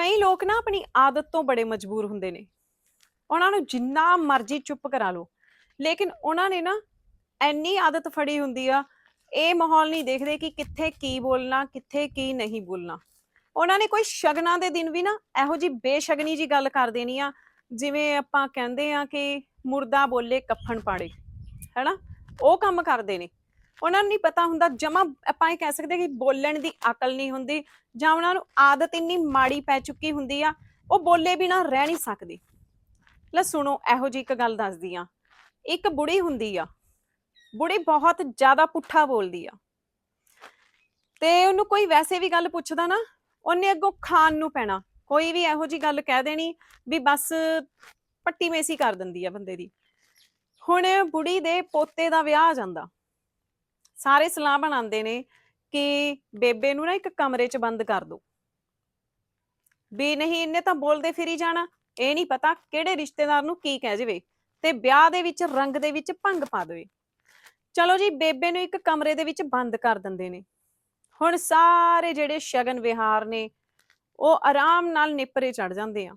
ਕਈ ਲੋਕ ਨਾ ਆਪਣੀ ਆਦਤ ਤੋਂ ਬੜੇ ਮਜਬੂਰ ਹੁੰਦੇ ਨੇ। ਉਹਨਾਂ ਨੂੰ ਜਿੰਨਾ ਮਰਜ਼ੀ ਚੁੱਪ ਕਰਾ ਲਓ, ਲੇਕਿਨ ਉਹਨਾਂ ਨੇ ਨਾ ਐਨੀ ਆਦਤ ਫੜੀ ਹੁੰਦੀ ਆ, ਇਹ ਮਾਹੌਲ ਨਹੀਂ ਦੇਖਦੇ ਕਿ ਕਿੱਥੇ ਕੀ ਬੋਲਣਾ, ਕਿੱਥੇ ਕੀ ਨਹੀਂ ਬੋਲਣਾ। ਉਹਨਾਂ ਨੇ ਕੋਈ ਸ਼ਗਨਾਂ ਦੇ ਦਿਨ ਵੀ ਨਾ ਇਹੋ ਜੀ ਬੇਸ਼ਗਨੀ ਜੀ ਗੱਲ ਕਰ ਦੇਣੀ ਆ, ਜਿਵੇਂ ਆਪਾਂ ਕਹਿੰਦੇ ਆ ਕਿ ਮੁਰਦਾ ਬੋਲੇ ਕਫਨ ਪਾੜੇ, ਹੈਨਾ? ਉਹ ਕੰਮ ਕਰਦੇ ਨੇ। ਉਹਨਾਂ ਨੂੰ ਨਹੀਂ ਪਤਾ ਹੁੰਦਾ, ਜਮਾ ਆਪਾਂ ਇਹ ਕਹਿ ਸਕਦੇ ਕਿ ਬੋਲਣ ਦੀ ਅਕਲ ਨਹੀਂ ਹੁੰਦੀ ਜਾਂ ਉਹਨਾਂ ਨੂੰ ਆਦਤ ਇੰਨੀ ਮਾੜੀ ਪੈ ਚੁੱਕੀ ਹੁੰਦੀ ਆ, ਉਹ ਬੋਲੇ ਬਿਨਾ ਰਹਿ ਨਹੀਂ ਸਕਦੇ। ਲੈ ਸੁਣੋ, ਇਹੋ ਜੀ ਇੱਕ ਗੱਲ ਦੱਸਦੀ ਆ ਇੱਕ ਬੁੜੀ ਹੁੰਦੀ ਆ, ਬੁੜੀ ਬਹੁਤ ਜ਼ਿਆਦਾ ਪੁੱਠਾ ਬੋਲਦੀ ਆ। ਤੇ ਉਹਨੂੰ ਕੋਈ ਵੈਸੇ ਵੀ ਗੱਲ ਪੁੱਛਦਾ ਨਾ, ਉਹਨੇ ਅੱਗੋਂ ਖਾਣ ਨੂੰ ਪੈਣਾ। ਕੋਈ ਵੀ ਇਹੋ ਜੀ ਗੱਲ ਕਹਿ ਦੇਣੀ ਵੀ ਬਸ ਪੱਟੀ ਮੇਸੀ ਕਰ ਦਿੰਦੀ ਆ ਬੰਦੇ ਦੀ। ਹੁਣ ਬੁੜੀ ਦੇ ਪੋਤੇ ਦਾ ਵਿਆਹ ਆ ਜਾਂਦਾ। ਸਾਰੇ ਸਲਾਹ ਬਣਾਉਂਦੇ ਨੇ ਕਿ ਬੇਬੇ ਨੂੰ ਨਾ ਇੱਕ ਕਮਰੇ 'ਚ ਬੰਦ ਕਰ ਦਿਓ ਵੀ ਨਹੀਂ, ਇਹਨੇ ਤਾਂ ਬੋਲਦੇ ਫਿਰੀ ਜਾਣਾ। ਇਹ ਨਹੀਂ ਪਤਾ ਕਿਹੜੇ ਰਿਸ਼ਤੇਦਾਰ ਨੂੰ ਕੀ ਕਹਿ ਜਾਵੇ ਤੇ ਵਿਆਹ ਦੇ ਵਿੱਚ, ਰੰਗ ਦੇ ਵਿੱਚ ਭੰਗ ਪਾ ਦੇਵੇ। ਚਲੋ ਜੀ, ਬੇਬੇ ਨੂੰ ਇੱਕ ਕਮਰੇ ਦੇ ਵਿੱਚ ਬੰਦ ਕਰ ਦਿੰਦੇ ਨੇ। ਹੁਣ ਸਾਰੇ ਜਿਹੜੇ ਸ਼ਗਨ ਵਿਹਾਰ ਨੇ, ਉਹ ਆਰਾਮ ਨਾਲ ਨਿਪਰੇ ਚੜ ਜਾਂਦੇ ਆ।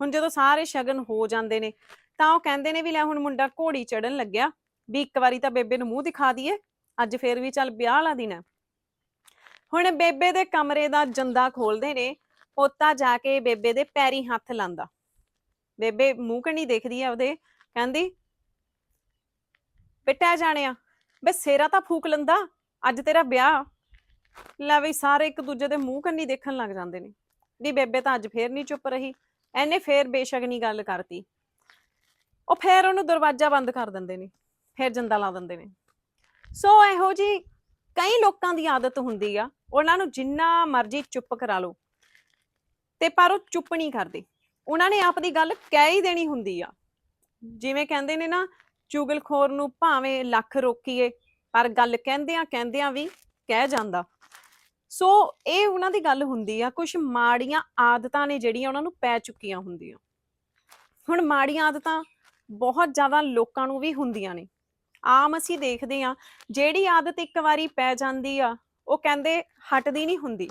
ਹੁਣ ਜਦੋਂ ਸਾਰੇ ਸ਼ਗਨ ਹੋ ਜਾਂਦੇ ਨੇ, ਤਾਂ ਉਹ ਕਹਿੰਦੇ ਨੇ ਵੀ ਲੈ ਹੁਣ ਮੁੰਡਾ ਘੋੜੀ ਚੜਨ ਲੱਗਿਆ। ਵੀ ਇੱਕ ਵਾਰੀ ਤਾਂ ਬੇਬੇ ਨੂੰ ਮੂੰਹ ਦਿਖਾ ਦਈਏ। ਅੱਜ ਫੇਰ ਵੀ ਚੱਲ ਵਿਆਹ ਵਾਲਾ ਦਿਨ ਹੈ ਹੁਣ ਬੇਬੇ ਦੇ ਕਮਰੇ ਦਾ ਜੰਦਾ ਖੋਲਦੇ ਨੇ, ਪੋਤਾ ਜਾ ਕੇ ਬੇਬੇ ਦੇ ਪੈਰੀ ਹੱਥ ਲਾਂਦਾ। ਬੇਬੇ ਮੂੰਹ ਕਣੀ ਦੇਖਦੀ ਆ ਉਹਦੇ, ਕਹਿੰਦੀ, ਬੇਟਾ ਜਾਣਿਆ, ਬੇ ਸੇਰਾ ਤਾਂ ਫੂਕ ਲੰਦਾ, ਅੱਜ ਤੇਰਾ ਵਿਆਹ ਲੈ ਵੀ ਸਾਰੇ ਇੱਕ ਦੂਜੇ ਦੇ ਮੂੰਹ ਕੰਨੀ ਦੇਖਣ ਲੱਗ ਜਾਂਦੇ ਨੇ। ਵੀ ਬੇਬੇ ਤਾਂ ਅੱਜ ਫੇਰ ਨਹੀਂ ਚੁੱਪ ਰਹੀ ਐਨੇ ਫੇਰ ਬੇਸ਼ਗਨੀ ਗੱਲ ਕਰਤੀ। ਉਹ ਫੇਰ ਉਹਨੂੰ ਦਰਵਾਜ਼ਾ ਬੰਦ ਕਰ ਦਿੰਦੇ ਨੇ, ਫੇਰ ਜੰਦਾ ਲਾ ਦਿੰਦੇ ਨੇ। ਸੋ ਇਹੋ ਜੀ ਕਈ ਲੋਕਾਂ ਦੀ ਆਦਤ ਹੁੰਦੀ ਆ, ਉਹਨਾਂ ਨੂੰ ਜਿੰਨਾ ਮਰਜ਼ੀ ਚੁੱਪ ਕਰਾ ਲਓ। ਤੇ ਪਰ ਉਹ ਚੁੱਪ ਨਹੀਂ ਕਰਦੇ। ਉਹਨਾਂ ਨੇ ਆਪ ਦੀ ਗੱਲ ਕਹਿ ਹੀ ਦੇਣੀ ਹੁੰਦੀ ਆ। ਜਿਵੇਂ ਕਹਿੰਦੇ ਨੇ ਨਾ, ਚੁਗਲਖੋਰ ਨੂੰ ਭਾਵੇਂ ਲੱਖ ਰੋਕੀਏ, ਪਰ ਗੱਲ ਕਹਿੰਦਿਆਂ ਕਹਿੰਦਿਆਂ ਵੀ ਕਹਿ ਜਾਂਦਾ। ਸੋ ਇਹ ਉਹਨਾਂ ਦੀ ਗੱਲ ਹੁੰਦੀ ਆ ਕੁਝ ਮਾੜੀਆਂ ਆਦਤਾਂ ਨੇ ਜਿਹੜੀਆਂ ਉਹਨਾਂ ਨੂੰ ਪੈ ਚੁੱਕੀਆਂ ਹੁੰਦੀਆਂ। ਹੁਣ ਮਾੜੀਆਂ ਆਦਤਾਂ ਬਹੁਤ ਜ਼ਿਆਦਾ ਲੋਕਾਂ ਨੂੰ ਵੀ ਹੁੰਦੀਆਂ ਨੇ। ਆਮ ਅਸੀਂ ਦੇਖਦੇ ਆ ਜਿਹੜੀ ਆਦਤ ਇੱਕ ਵਾਰੀ ਪੈ ਜਾਂਦੀ ਆ, ਉਹ ਕਹਿੰਦੇ ਹਟਦੀ ਨਹੀਂ ਹੁੰਦੀ।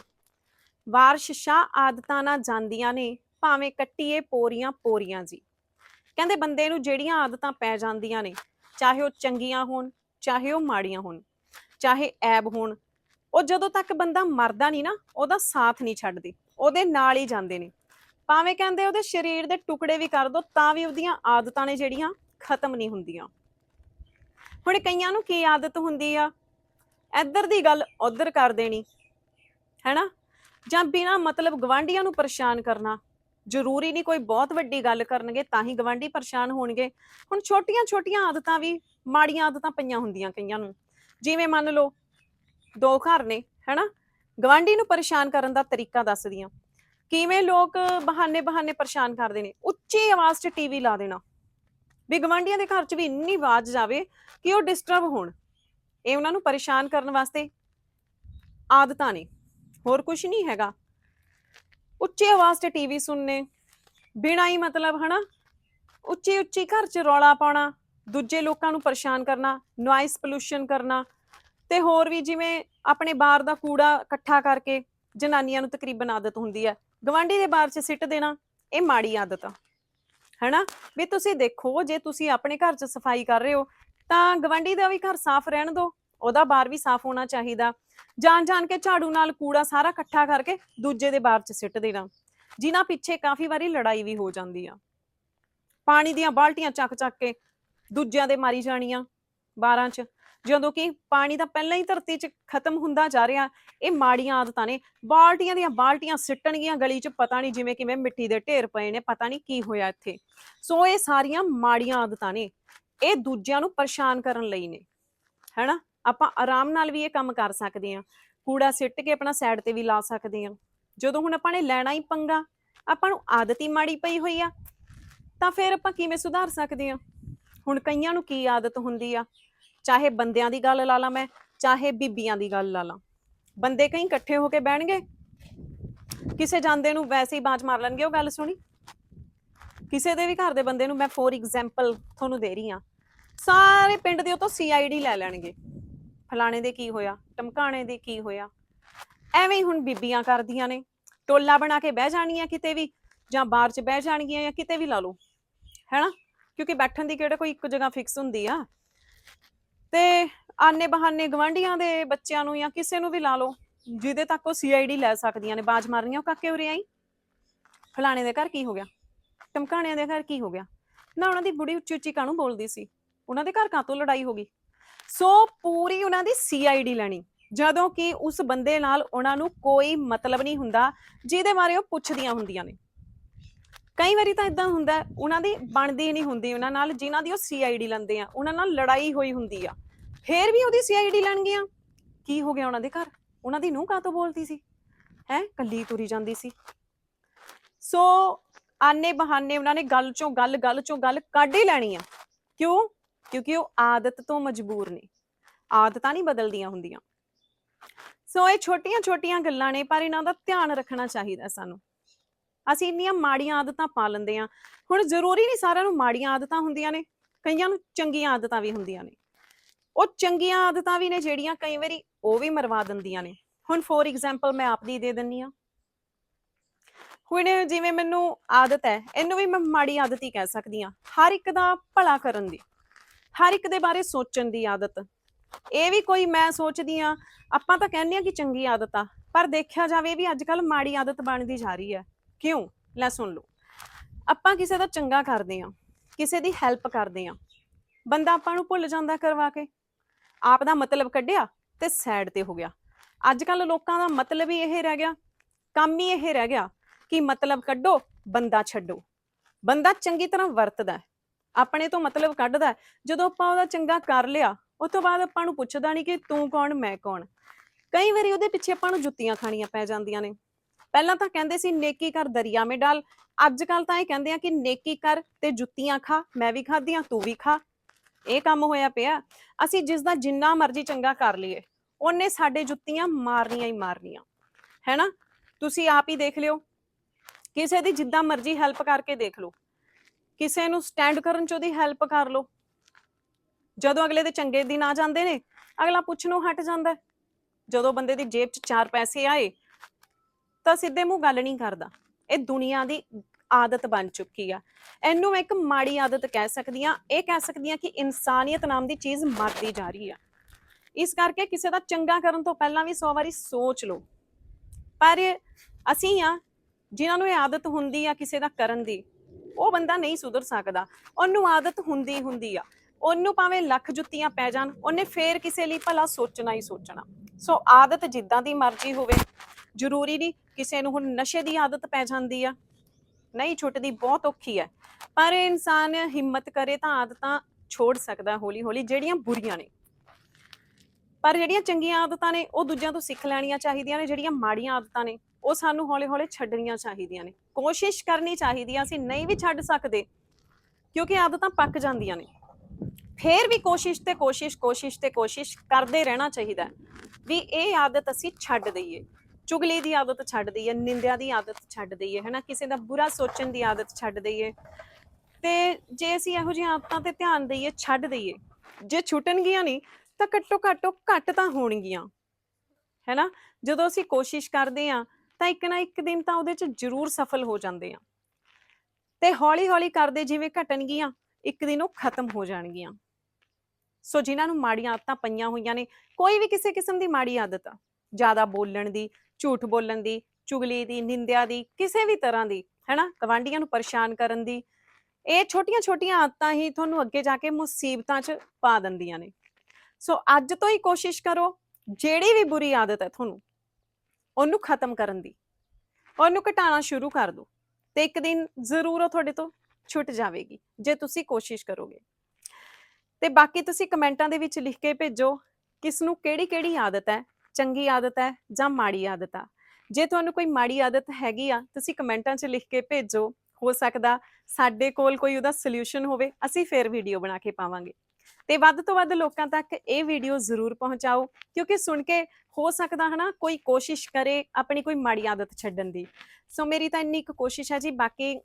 ਵਾਰਸ਼ਸ਼ਾ ਆਦਤਾਂ ਨਾਲ ਜਾਂਦੀਆਂ ਨੇ, ਭਾਵੇਂ ਕੱਟੀਏ ਪੋਰੀਆਂ ਪੋਰੀਆਂ ਜੀ। ਕਹਿੰਦੇ ਬੰਦੇ ਨੂੰ ਜਿਹੜੀਆਂ ਆਦਤਾਂ ਪੈ ਜਾਂਦੀਆਂ ਨੇ, ਚਾਹੇ ਉਹ ਚੰਗੀਆਂ ਹੋਣ, ਚਾਹੇ ਉਹ ਮਾੜੀਆਂ ਹੋਣ, ਚਾਹੇ ਐਬ ਹੋਣ, ਉਹ ਜਦੋਂ ਤੱਕ ਬੰਦਾ ਮਰਦਾ ਨਹੀਂ ਨਾ, ਉਹਦਾ ਸਾਥ ਨਹੀਂ ਛੱਡਦੇ, ਉਹਦੇ ਨਾਲ ਹੀ ਜਾਂਦੇ ਨੇ। ਭਾਵੇਂ ਕਹਿੰਦੇ ਉਹਦੇ ਸਰੀਰ ਦੇ ਟੁਕੜੇ ਵੀ ਕਰ ਦੋ, ਤਾਂ ਵੀ ਉਹਦੀਆਂ ਆਦਤਾਂ ਨੇ ਜਿਹੜੀਆਂ ਖਤਮ ਨਹੀਂ ਹੁੰਦੀਆਂ। ਹੁਣ ਕਈਆਂ ਨੂੰ ਕੀ ਆਦਤ ਹੁੰਦੀ ਆ? ਇੱਧਰ ਦੀ ਗੱਲ ਉੱਧਰ ਕਰ ਦੇਣੀ, ਹੈਨਾ? ਜਾਂ ਬਿਨਾ ਮਤਲਬ ਗਵਾਂਢੀਆਂ ਨੂੰ ਪਰੇਸ਼ਾਨ ਕਰਨਾ। ਜ਼ਰੂਰੀ ਨਹੀਂ ਕੋਈ ਬਹੁਤ ਵੱਡੀ ਗੱਲ ਕਰਨਗੇ ਤਾਂ ਹੀ ਗਵਾਂਢੀ ਪਰੇਸ਼ਾਨ ਹੋਣਗੇ। ਹੁਣ ਛੋਟੀਆਂ-ਛੋਟੀਆਂ ਆਦਤਾਂ ਵੀ, ਮਾੜੀਆਂ ਆਦਤਾਂ ਪਈਆਂ ਹੁੰਦੀਆਂ ਕਈਆਂ ਨੂੰ। ਜਿਵੇਂ ਮੰਨ ਲਓ, ਦੋ ਘਰ ਨੇ, ਹੈਨਾ? ਗਵਾਂਢੀ ਨੂੰ ਪਰੇਸ਼ਾਨ ਕਰਨ ਦਾ ਤਰੀਕਾ ਦੱਸਦੀਆਂ ਕਿਵੇਂ ਲੋਕ ਬਹਾਨੇ-ਬਹਾਨੇ ਪਰੇਸ਼ਾਨ ਕਰਦੇ ਨੇ? ਉੱਚੀ ਆਵਾਜ਼ 'ਚ ਟੀਵੀ ਲਾ ਦੇਣਾ। ਵੀ ਗਵਾਂਢੀਆਂ ਦੇ ਘਰ 'ਚ ਵੀ ਇੰਨੀ ਆਵਾਜ਼ ਜਾਵੇ ਕਿ ਉਹ ਡਿਸਟਰਬ ਹੋਣ। ਇਹ ਉਹਨਾਂ ਨੂੰ ਪਰੇਸ਼ਾਨ ਕਰਨ ਵਾਸਤੇ ਆਦਤਾਂ ਨੇ। ਹੋਰ ਕੁਝ ਨਹੀਂ ਹੈਗਾ। ਉੱਚੀ ਆਵਾਜ਼ 'ਤੇ ਟੀਵੀ ਸੁਣਨੇ, ਬਿਨਾਂ ਹੀ ਮਤਲਬ, ਹਨਾ? ਉੱਚੀ ਉੱਚੀ ਘਰ 'ਚ ਰੌਲਾ ਪਾਉਣਾ, ਦੂਜੇ ਲੋਕਾਂ ਨੂੰ ਪਰੇਸ਼ਾਨ ਕਰਨਾ ਨੋਇਸ ਪੋਲੂਸ਼ਨ ਕਰਨਾ ਤੇ ਹੋਰ ਵੀ ਜਿਵੇਂ ਆਪਣੇ ਬਾਹਰ ਦਾ ਕੂੜਾ ਇਕੱਠਾ ਕਰਕੇ ਜਨਾਨੀਆਂ ਨੂੰ ਤਕਰੀਬਨ ਆਦਤ ਹੁੰਦੀ ਹੈ। ਗਵਾਂਢੀ ਦੇ ਬਾਹਰ 'ਚ ਸਿੱਟ ਦੇਣਾ, ਇਹ ਮਾੜੀ ਆਦਤ ਆ। ਹਨਾ? ਵੀ ਤੁਸੀਂ ਦੇਖੋ, ਜੇ ਤੁਸੀਂ ਆਪਣੇ ਘਰ 'ਚ ਸਫ਼ਾਈ ਕਰ ਰਹੇ ਹੋ, ਤਾਂ ਗਵਾਂਢੀ ਦਾ ਵੀ ਘਰ ਸਾਫ਼ ਰਹਿਣ ਦਿਓ, ਉਹਦਾ ਬਾਹਰ ਵੀ ਸਾਫ਼ ਹੋਣਾ ਚਾਹੀਦਾ। ਜਾਣ ਜਾਣ ਕੇ ਝਾੜੂ ਨਾਲ ਕੂੜਾ ਸਾਰਾ ਇਕੱਠਾ ਕਰਕੇ ਦੂਜੇ ਦੇ ਬਾਹਰ 'ਚ ਸਿੱਟ ਦੇਣਾ। ਜਿਨ੍ਹਾਂ ਪਿੱਛੇ ਕਾਫੀ ਵਾਰੀ ਲੜਾਈ ਵੀ ਹੋ ਜਾਂਦੀ ਆ। ਪਾਣੀ ਦੀਆਂ ਬਾਲਟੀਆਂ ਚੱਕ ਚੱਕ ਕੇ ਦੂਜਿਆਂ ਦੇ ਮਾਰੀ ਜਾਣੀਆਂ ਬਾਰਾਂ 'ਚ। ਜਦੋਂ ਕਿ ਪਾਣੀ ਤਾਂ ਪਹਿਲਾਂ ਹੀ ਧਰਤੀ 'ਚ ਖਤਮ ਹੁੰਦਾ ਜਾ ਰਿਹਾ, ਇਹ ਮਾੜੀਆਂ ਆਦਤਾਂ ਨੇ। ਬਾਲਟੀਆਂ ਦੀਆਂ ਬਾਲਟੀਆਂ ਸਿੱਟਣਗੀਆਂ ਗਲੀ 'ਚ ਪਤਾ ਨਹੀਂ ਜਿਵੇਂ ਕਿਵੇਂ ਮਿੱਟੀ ਦੇ ਢੇਰ ਪਏ ਨੇ, ਪਤਾ ਨਹੀਂ ਕੀ ਹੋਇਆ ਇੱਥੇ। ਸੋ ਇਹ ਸਾਰੀਆਂ ਮਾੜੀਆਂ ਆਦਤਾਂ ਨੇ, ਇਹ ਦੂਜਿਆਂ ਨੂੰ ਪਰੇਸ਼ਾਨ ਕਰਨ ਲਈ ਨੇ। ਹੈਨਾ? ਆਪਾਂ ਆਰਾਮ ਨਾਲ ਵੀ ਇਹ ਕੰਮ ਕਰ ਸਕਦੇ ਹਾਂ। ਕੂੜਾ ਸਿੱਟ ਕੇ ਆਪਣਾ ਸਾਈਡ ਤੇ ਵੀ ਲਾ ਸਕਦੇ ਹਾਂ। ਜਦੋਂ ਹੁਣ ਆਪਾਂ ਨੇ ਲੈਣਾ ਹੀ ਪੰਗਾ, ਆਪਾਂ ਨੂੰ ਆਦਤ ਹੀ ਮਾੜੀ ਪਈ ਹੋਈ ਆ, ਤਾਂ ਫਿਰ ਆਪਾਂ ਕਿਵੇਂ ਸੁਧਾਰ ਸਕਦੇ ਹਾਂ? ਹੁਣ ਕਈਆਂ ਨੂੰ ਕੀ ਆਦਤ ਹੁੰਦੀ ਆ? ਚਾਹੇ ਬੰਦਿਆਂ ਦੀ ਗੱਲ ਲਾ ਲਾ ਮੈਂ, ਚਾਹੇ ਬੀਬੀਆਂ ਦੀ ਗੱਲ ਲਾ ਲਾ। ਬੰਦੇ ਕਈ ਇਕੱਠੇ ਹੋ ਕੇ ਬਹਿਣਗੇ? ਕਿਸੇ ਜਾਂਦੇ ਨੂੰ ਵੈਸੇ ਹੀ ਬਾਜ ਮਾਰ ਲੈਣਗੇ, ਉਹ ਗੱਲ ਸੁਣੀ? ਕਿਸੇ ਦੇ ਵੀ ਘਰ ਦੇ ਬੰਦੇ ਨੂੰ ਮੈਂ ਫੋਰ ਐਗਜ਼ਾਮਪਲ ਤੁਹਾਨੂੰ ਦੇ ਰਹੀ ਆ ਸਾਰੇ ਪਿੰਡ ਦੇ ਉਹ ਤੋਂ ਸੀਆਈਡੀ ਲੈ ਲੈਣਗੇ। ਫਲਾਣੇ ਦੇ ਕੀ ਹੋਇਆ? ਟਮਕਾਣੇ ਦੇ ਕੀ ਹੋਇਆ? ਐਵੇਂ ਹੀ ਹੁਣ ਬੀਬੀਆਂ ਕਰਦੀਆਂ ਨੇ। ਟੋਲਾ ਬਣਾ ਕੇ ਬਹਿ ਜਾਣਗੀਆਂ ਕਿਤੇ ਵੀ, ਜਾਂ ਬਾਹਰ 'ਚ ਬਹਿ ਜਾਣਗੀਆਂ ਜਾਂ ਕਿਤੇ ਵੀ ਲਾ ਲਓ। ਹੈਨਾ? ਕਿਉਂਕਿ ਬੈਠਣ ਦੀ ਕਿਹੜਾ ਕੋਈ ਇੱਕ ਜਗ੍ਹਾ ਫਿਕਸ ਹੁੰਦੀ ਆ। ਤੇ ਆਨੇ ਬਹਾਨੇ ਗਵਾਂਢੀਆਂ ਦੇ ਬੱਚਿਆਂ ਨੂੰ ਜਾਂ ਕਿਸੇ ਨੂੰ ਵੀ ਲਾ ਲਓ, ਜਿਹਦੇ ਤੱਕ ਉਹ ਸੀਆਈਡੀ ਲੈ ਸਕਦੀਆਂ ਨੇ, ਬਾਜ ਮਾਰਨੀਆਂ ਉਹ ਕਾਕੇ ਉਰੇ ਆਈ। ਫਲਾਣੇ ਦੇ ਘਰ ਕੀ ਹੋ ਗਿਆ? ਟਮਕਾਣਿਆਂ ਦੇ ਘਰ ਕੀ ਹੋ ਗਿਆ? ਨਾ ਉਹਨਾਂ ਦੀ ਬੁੜੀ ਉੱਚੀ ਉੱਚੀ ਕਾਹਨੂੰ ਬੋਲਦੀ ਸੀ? ਉਹਨਾਂ ਦੇ ਘਰ ਕਾਤੋਂ ਲੜਾਈ ਹੋ ਗਈ? ਸੋ ਪੂਰੀ ਉਹਨਾਂ ਦੀ ਸੀਆਈਡੀ ਲੈਣੀ। ਜਦੋਂ ਕਿ ਉਸ ਬੰਦੇ ਨਾਲ ਉਹਨਾਂ ਨੂੰ ਕੋਈ ਮਤਲਬ ਨਹੀਂ ਹੁੰਦਾ, ਜਿਹਦੇ ਬਾਰੇ ਉਹ ਪੁੱਛਦੀਆਂ ਹੁੰਦੀਆਂ ਨੇ। ਕਈ ਵਾਰੀ ਤਾਂ ਇਦਾਂ ਹੁੰਦਾ, ਉਹਨਾਂ ਦੀ ਬਣਦੀ ਨਹੀਂ ਹੁੰਦੀ, ਉਹਨਾਂ ਨਾਲ ਜਿਨ੍ਹਾਂ ਦੀ ਉਹ ਸੀਆਈਡੀ ਲੈਂਦੇ ਆ, ਉਹਨਾਂ ਨਾਲ ਲੜਾਈ ਹੋਈ ਹੁੰਦੀ ਆ, ਫੇਰ ਵੀ ਉਹਦੀ ਸੀਆਈਡੀ ਲੈਣਗੀਆਂ ਕੀ ਹੋ ਗਿਆ ਉਹਨਾਂ ਦੇ ਘਰ? ਉਹਨਾਂ ਦੀ ਨੂੰਹ ਕਾਤੋਂ ਬੋਲਦੀ ਸੀ? ਹੈ, ਕੱਲੀ ਤੁਰੀ ਜਾਂਦੀ ਸੀ। ਸੋ ਆਨੇ ਬਹਾਨੇ ਉਹਨਾਂ ਨੇ ਗੱਲ ਚੋਂ ਗੱਲ ਗੱਲ ਚੋਂ ਗੱਲ ਕੱਢ ਹੀ ਲੈਣੀ ਆ। ਕਿਉਂ? ਕਿਉਂਕਿ ਉਹ ਆਦਤ ਤੋਂ ਮਜਬੂਰ ਨੇ। ਆਦਤਾਂ ਨਹੀਂ ਬਦਲਦੀਆਂ ਹੁੰਦੀਆਂ। ਸੋ ਇਹ ਛੋਟੀਆਂ-ਛੋਟੀਆਂ ਗੱਲਾਂ ਨੇ, ਪਰ ਇਹਨਾਂ ਦਾ ਧਿਆਨ ਰੱਖਣਾ ਚਾਹੀਦਾ ਸਾਨੂੰ। ਅਸੀਂ ਇੰਨੀਆਂ ਮਾੜੀਆਂ ਆਦਤਾਂ ਪਾ ਲੈਂਦੇ ਆ ਹੁਣ ਜ਼ਰੂਰੀ ਨਹੀਂ ਸਾਰਿਆਂ ਨੂੰ ਮਾੜੀਆਂ ਆਦਤਾਂ ਹੁੰਦੀਆਂ ਨੇ, ਕਈਆਂ ਨੂੰ ਚੰਗੀਆਂ ਆਦਤਾਂ ਵੀ ਹੁੰਦੀਆਂ ਨੇ। ਉਹ ਚੰਗੀਆਂ ਆਦਤਾਂ ਵੀ ਨੇ ਜਿਹੜੀਆਂ ਕਈ ਵਾਰੀ ਉਹ ਵੀ ਮਰਵਾ ਦਿੰਦੀਆਂ ਨੇ। ਹੁਣ ਫੋਰ ਐਗਜ਼ਾਮਪਲ ਮੈਂ ਆਪਦੀ ਦੇ ਦਿੰਨੀ ਆ ਹੁਣ ਜਿਵੇਂ ਮੈਨੂੰ ਆਦਤ ਹੈ, ਇਹਨੂੰ ਵੀ ਮੈਂ ਮਾੜੀ ਆਦਤ ਹੀ ਕਹਿ ਸਕਦੀ ਆ ਹਰ ਇੱਕ ਦਾ ਭਲਾ ਕਰਨ ਦੀ, ਹਰ ਇੱਕ ਦੇ ਬਾਰੇ ਸੋਚਣ ਦੀ ਆਦਤ। ਇਹ ਵੀ ਕੋਈ ਮੈਂ ਸੋਚਦੀ ਆ ਆਪਾਂ ਤਾਂ ਕਹਿੰਦੇ ਆ ਕਿ ਚੰਗੀ ਆਦਤ ਆ, ਪਰ ਦੇਖਿਆ ਜਾਵੇ ਵੀ ਅੱਜ ਕੱਲ ਮਾੜੀ ਆਦਤ ਬਣਦੀ ਜਾ ਰਹੀ ਹੈ। ਕਿਉਂ? ਲੈ ਸੁਣ ਲਓ। ਆਪਾਂ ਕਿਸੇ ਦਾ ਚੰਗਾ ਕਰਦੇ ਆ ਕਿਸੇ ਦੀ ਹੈਲਪ ਕਰਦੇ ਆ ਬੰਦਾ ਆਪਾਂ ਨੂੰ ਭੁੱਲ ਜਾਂਦਾ ਕਰਵਾ ਕੇ। ਆਪ ਦਾ ਮਤਲਬ ਕੱਢਿਆ ਤੇ ਸਾਈਡ ਤੇ ਹੋ ਗਿਆ। ਅੱਜ ਕੱਲ ਲੋਕਾਂ ਦਾ ਮਤਲਬ ਹੀ ਇਹ ਰਹਿ ਗਿਆ, ਕੰਮ ਹੀ ਇਹ ਰਹਿ ਗਿਆ ਕਿ ਮਤਲਬ ਕੱਢੋ, ਬੰਦਾ ਛੱਡੋ। ਬੰਦਾ ਚੰਗੀ ਤਰ੍ਹਾਂ ਵਰਤਦਾ ਆਪਣੇ ਤੋਂ ਮਤਲਬ ਕੱਢਦਾ ਜਦੋਂ ਆਪਾਂ ਉਹਦਾ ਚੰਗਾ ਕਰ ਲਿਆ, ਉਸ ਤੋਂ ਬਾਅਦ ਆਪਾਂ ਨੂੰ ਪੁੱਛਦਾ ਨਹੀਂ ਕਿ ਤੂੰ ਕੌਣ, ਮੈਂ ਕੌਣ। ਕਈ ਵਾਰੀ ਉਹਦੇ ਪਿੱਛੇ ਆਪਾਂ ਨੂੰ ਜੁੱਤੀਆਂ ਖਾਣੀਆਂ ਪੈ ਜਾਂਦੀਆਂ ਨੇ। ਪਹਿਲਾਂ ਤਾਂ ਕਹਿੰਦੇ ਸੀ, ਨੇਕੀ ਕਰ ਦਰਿਆ ਮੇ ਡਾਲ। ਅੱਜ ਕੱਲ ਤਾਂ ਇਹ ਕਹਿੰਦੇ ਆ ਕਿ ਨੇਕੀ ਕਰ ਤੇ ਜੁੱਤੀਆਂ ਖਾ, ਮੈਂ ਵੀ ਖਾਧੀਆਂ, ਤੂੰ ਵੀ ਖਾ। ਇਹ ਕੰਮ ਹੋਇਆ ਪਿਆ। ਅਸੀਂ ਜਿਸ ਦਾ ਜਿੰਨਾ ਮਰਜ਼ੀ ਚੰਗਾ ਕਰ ਲਈਏ, ਉਹਨੇ ਸਾਡੇ ਜੁੱਤੀਆਂ ਮਾਰਨੀਆਂ ਹੀ ਮਾਰਨੀਆਂ। ਹੈਨਾ? ਤੁਸੀਂ ਆਪ ਹੀ ਦੇਖ ਲਿਓ। ਕਿਸੇ ਦੀ ਜਿੱਦਾਂ ਮਰਜ਼ੀ ਹੈਲਪ ਕਰਕੇ ਦੇਖ ਲਓ। ਕਿਸੇ ਨੂੰ ਸਟੈਂਡ ਕਰਨ ਚ ਉਹਦੀ ਹੈਲਪ ਕਰ ਲਓ। ਜਦੋਂ ਅਗਲੇ ਦੇ ਚੰਗੇ ਦਿਨ ਆ ਜਾਂਦੇ ਨੇ, ਅਗਲਾ ਪੁੱਛਣੋਂ ਹਟ ਜਾਂਦਾ। ਜਦੋਂ ਬੰਦੇ ਦੀ ਜੇਬ 'ਚ ਚਾਰ ਪੈਸੇ ਆਏ ਤਾਂ ਸਿੱਧੇ ਮੂੰਹ ਗੱਲ ਨਹੀਂ ਕਰਦਾ। ਇਹ ਦੁਨੀਆ ਦੀ ਆਦਤ ਬਣ ਚੁੱਕੀ ਆ। ਇਹਨੂੰ ਮੈਂ ਇੱਕ ਮਾੜੀ ਆਦਤ ਕਹਿ ਸਕਦੀ ਆ ਇਹ ਕਹਿ ਸਕਦੀ ਆ ਕਿ ਇਨਸਾਨੀਅਤ ਨਾਮ ਦੀ ਚੀਜ਼ ਮਰਦੀ ਜਾ ਰਹੀ ਆ। ਇਸ ਕਰਕੇ ਕਿਸੇ ਦਾ ਚੰਗਾ ਕਰਨ ਤੋਂ ਪਹਿਲਾਂ ਵੀ 100 ਵਾਰੀ ਸੋਚ ਲਓ। ਪਰ ਅਸੀਂ ਆ, ਜਿਨ੍ਹਾਂ ਨੂੰ ਇਹ ਆਦਤ ਹੁੰਦੀ ਆ ਕਿਸੇ ਦਾ ਕਰਨ ਦੀ, ਉਹ ਬੰਦਾ ਨਹੀਂ ਸੁਧਰ ਸਕਦਾ। ਉਹਨੂੰ ਆਦਤ ਹੁੰਦੀ ਹੁੰਦੀ ਆ। ਉਹਨੂੰ ਭਾਵੇਂ ਲੱਖ ਜੁੱਤੀਆਂ ਪੈ ਜਾਣ, ਉਹਨੇ ਫੇਰ ਕਿਸੇ ਲਈ ਭਲਾ ਸੋਚਣਾ ਹੀ ਸੋਚਣਾ। ਸੋ ਆਦਤ ਜਿੱਦਾਂ ਦੀ ਮਰਜ਼ੀ ਹੋਵੇ ਜ਼ਰੂਰੀ ਨਹੀਂ ਕਿਸੇ ਨੂੰ ਹੁਣ ਨਸ਼ੇ ਦੀ ਆਦਤ ਪੈ ਜਾਂਦੀ ਆ। ਨਹੀਂ ਛੁੱਟਦੀ ਬਹੁਤ ਔਖੀ ਹੈ ਪਰ ਇਨਸਾਨ ਹਿੰਮਤ ਕਰੇ ਤਾਂ ਆਦਤਾਂ ਛੋੜ ਸਕਦਾ ਹੌਲੀ ਹੌਲੀ ਜਿਹੜੀਆਂ ਬੁਰੀਆਂ ਨੇ। ਪਰ ਜਿਹੜੀਆਂ ਚੰਗੀਆਂ ਆਦਤਾਂ ਨੇ, ਉਹ ਦੂਜਿਆਂ ਤੋਂ ਸਿੱਖ ਲੈਣੀਆਂ ਚਾਹੀਦੀਆਂ ਨੇ, ਜਿਹੜੀਆਂ ਮਾੜੀਆਂ ਆਦਤਾਂ ਨੇ, ਉਹ ਸਾਨੂੰ ਹੌਲੀ ਹੌਲੀ ਛੱਡਣੀਆਂ ਚਾਹੀਦੀਆਂ ਨੇ। ਕੋਸ਼ਿਸ਼ ਕਰਨੀ ਚਾਹੀਦੀ ਆ, ਅਸੀਂ ਨਹੀਂ ਵੀ ਛੱਡ ਸਕਦੇ, ਕਿਉਂਕਿ ਆਦਤਾਂ ਪੱਕ ਜਾਂਦੀਆਂ ਨੇ। ਫੇਰ ਵੀ ਕੋਸ਼ਿਸ਼ ਤੇ ਕੋਸ਼ਿਸ਼ ਕੋਸ਼ਿਸ਼ ਤੇ ਕੋਸ਼ਿਸ਼ ਕਰਦੇ ਰਹਿਣਾ ਚਾਹੀਦਾ ਵੀ ਇਹ ਆਦਤ ਅਸੀਂ ਛੱਡ ਦਈਏ। ਚੁਗਲੀ ਦੀ ਆਦਤ ਛੱਡ ਦਈਏ, ਨਿੰਦਿਆ ਦੀ ਆਦਤ ਛੱਡ ਦਈਏ, ਹੈਨਾ? ਕਿਸੇ ਦਾ ਬੁਰਾ ਸੋਚਣ ਦੀ ਆਦਤ ਛੱਡ ਦਈਏ। ਤੇ ਜੇ ਅਸੀਂ ਇਹੋ ਜਿਹੀਆਂ ਆਦਤਾਂ ਤੇ ਧਿਆਨ ਦਈਏ, ਛੱਡ ਦਈਏ, ਜੇ ਛੁੱਟਣਗੀਆਂ ਨਹੀਂ, ਤਾਂ ਘੱਟੋ ਘੱਟੋ ਘੱਟ ਤਾਂ ਹੋਣਗੀਆਂ, ਹੈਨਾ? ਜਦੋਂ ਅਸੀਂ ਕੋਸ਼ਿਸ਼ ਕਰਦੇ ਆ ਤਾਂ ਇੱਕ ਨਾ ਇੱਕ ਦਿਨ ਤਾਂ ਉਹਦੇ ਚ ਜ਼ਰੂਰ ਸਫਲ ਹੋ ਜਾਂਦੇ ਆ। ਤੇ ਹੌਲੀ ਹੌਲੀ ਕਰਦੇ ਜਿਵੇਂ ਘਟਣਗੀਆਂ, ਇੱਕ ਦਿਨ ਉਹ ਖਤਮ ਹੋ ਜਾਣਗੀਆਂ। ਸੋ ਜਿਨ੍ਹਾਂ ਨੂੰ ਮਾੜੀਆਂ ਆਦਤਾਂ ਪਈਆਂ ਹੋਈਆਂ ਨੇ, ਕੋਈ ਵੀ ਕਿਸੇ ਕਿਸਮ ਦੀ ਮਾੜੀ ਆਦਤ ਆ, ਜ਼ਿਆਦਾ ਬੋਲਣ ਦੀ ਝੂਠ ਬੋਲਣ ਦੀ, ਚੁਗਲੀ ਦੀ, ਨਿੰਦਿਆ ਦੀ, ਕਿਸੇ ਵੀ ਤਰ੍ਹਾਂ ਦੀ, ਹੈਨਾ? ਗਵਾਂਢੀਆਂ ਨੂੰ ਪਰੇਸ਼ਾਨ ਕਰਨ ਦੀ। ਇਹ ਛੋਟੀਆਂ-ਛੋਟੀਆਂ ਆਦਤਾਂ ਹੀ ਤੁਹਾਨੂੰ ਅੱਗੇ ਜਾ ਕੇ ਮੁਸੀਬਤਾਂ 'ਚ ਪਾ ਦਿੰਦੀਆਂ ਨੇ। ਸੋ ਅੱਜ ਤੋਂ ਹੀ ਕੋਸ਼ਿਸ਼ ਕਰੋ, ਜਿਹੜੀ ਵੀ ਬੁਰੀ ਆਦਤ ਹੈ ਤੁਹਾਨੂੰ, ਉਹਨੂੰ ਖਤਮ ਕਰਨ ਦੀ। ਉਹਨੂੰ ਘਟਾਉਣਾ ਸ਼ੁਰੂ ਕਰ ਦਿਓ ਤੇ ਇੱਕ ਦਿਨ ਜ਼ਰੂਰ ਉਹ ਤੁਹਾਡੇ ਤੋਂ ਛੁੱਟ ਜਾਵੇਗੀ, ਜੇ ਤੁਸੀਂ ਕੋਸ਼ਿਸ਼ ਕਰੋਗੇ। ਤੇ ਬਾਕੀ ਤੁਸੀਂ ਕਮੈਂਟਾਂ ਦੇ ਵਿੱਚ ਲਿਖ ਕੇ ਭੇਜੋ ਕਿਸ ਨੂੰ ਕਿਹੜੀ-ਕਿਹੜੀ ਆਦਤ ਹੈ ਚੰਗੀ ਆਦਤ ਹੈ ਜਾਂ ਮਾੜੀ ਆਦਤ ਆ? ਜੇ ਤੁਹਾਨੂੰ ਕੋਈ ਮਾੜੀ ਆਦਤ ਹੈਗੀ ਆ, ਤੁਸੀਂ ਕਮੈਂਟਾਂ 'ਚ ਲਿਖ ਕੇ ਭੇਜੋ। ਹੋ ਸਕਦਾ ਸਾਡੇ ਕੋਲ ਕੋਈ ਉਹਦਾ ਸੋਲੂਸ਼ਨ ਹੋਵੇ, ਅਸੀਂ ਫੇਰ ਵੀਡੀਓ ਬਣਾ ਕੇ ਪਾਵਾਂਗੇ। ਤੇ ਵੱਧ ਤੋਂ ਵੱਧ ਲੋਕਾਂ ਤੱਕ ਇਹ ਵੀਡੀਓ ਜ਼ਰੂਰ ਪਹੁੰਚਾਓ, ਕਿਉਂਕਿ ਸੁਣ ਕੇ ਹੋ ਸਕਦਾ ਹਨਾ, ਕੋਈ ਕੋਸ਼ਿਸ਼ ਕਰੇ ਆਪਣੀ ਕੋਈ ਮਾੜੀ ਆਦਤ ਛੱਡਣ ਦੀ। ਸੋ ਮੇਰੀ ਤਾਂ ਇੰਨੀ ਇੱਕ ਕੋਸ਼ਿਸ਼ ਹੈ ਜੀ, ਬਾਕੀ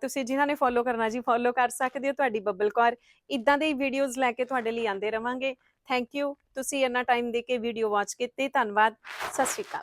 ਤੁਸੀਂ ਜਿਨ੍ਹਾਂ ਨੇ ਫੋਲੋ ਕਰਨਾ ਜੀ ਫੋਲੋ ਕਰ ਸਕਦੇ ਹੋ ਤੁਹਾਡੀ ਬੱਬਲ ਕੌਰ ਇਦਾਂ ਦੇ ਵੀਡੀਓਜ਼ ਲੈ ਕੇ ਤੁਹਾਡੇ ਲਈ ਆਂਦੇ ਰਵਾਂਗੇ। ਥੈਂਕ ਯੂ ਤੁਸੀਂ ਇੰਨਾ ਟਾਈਮ ਦੇ ਕੇ ਵੀਡੀਓ ਵਾਚ ਕੀਤੀ। ਧੰਨਵਾਦ। ਸਤਿ ਸ਼੍ਰੀ ਅਕਾਲ।